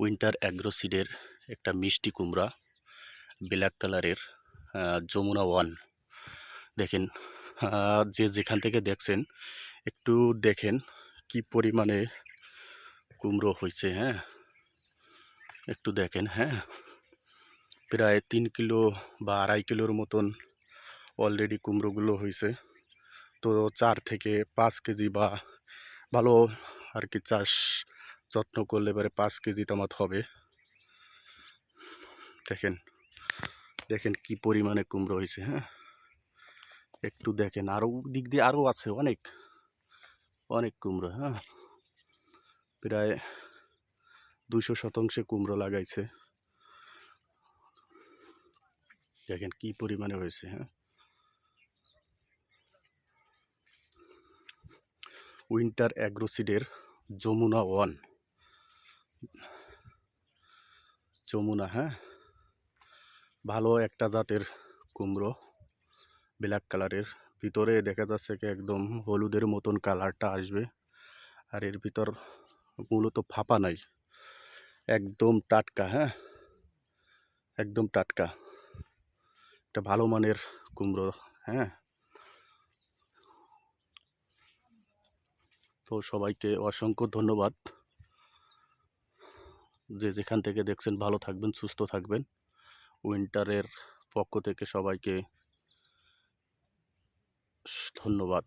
Winter অ্যাগ্রোসিডের একটা মিষ্টি কুমড়া ব্ল্যাক কালারের যমুনা ওয়ান দেখেন যে যেখান থেকে দেখছেন, একটু দেখেন কি পরিমাণে কুমড়ো হয়েছে হ্যাঁ? একটু দেখেন হ্যাঁ? প্রায় তিন কিলো বা আড়াই কিলোর মতন অলরেডি কুমড়োগুলো হয়েছে। তো চার থেকে পাঁচ কেজি বা ভালো আর কি চাষ যত্ন করলে এবারে পাঁচ কেজি টমাত হবে। দেখেন দেখেন কি পরিমাণে কুমড়ো হয়েছে হ্যাঁ? একটু দেখেন আরও দিক দিয়ে আরও আছে অনেক অনেক কুমড়ো হ্যাঁ? প্রায় দুশো শতাংশে কুমড়ো লাগাইছে। দেখেন কি পরিমাণে হয়েছে হ্যাঁ? উইন্টার অ্যাগ্রোসিডের যমুনা ওয়ান। যমুনা হ্যাঁ? ভালো একটা জাতের কুমড়ো ব্ল্যাক কালারের ভিতরে দেখা যাচ্ছে কি একদম হলুদের মতন কালারটা আসবে। আর এর ভিতর মূলত ফাঁপা নাই। একদম টাটকা হ্যাঁ? একদম টাটকা। একটা ভালো মানের কুমড়ো হ্যাঁ? তো সবাইকে অসংখ্য ধন্যবাদ। যে যেখান থেকে দেখছেন ভালো থাকবেন সুস্থ থাকবেন। উইন্টারের পক্ষ থেকে সবাইকে ধন্যবাদ।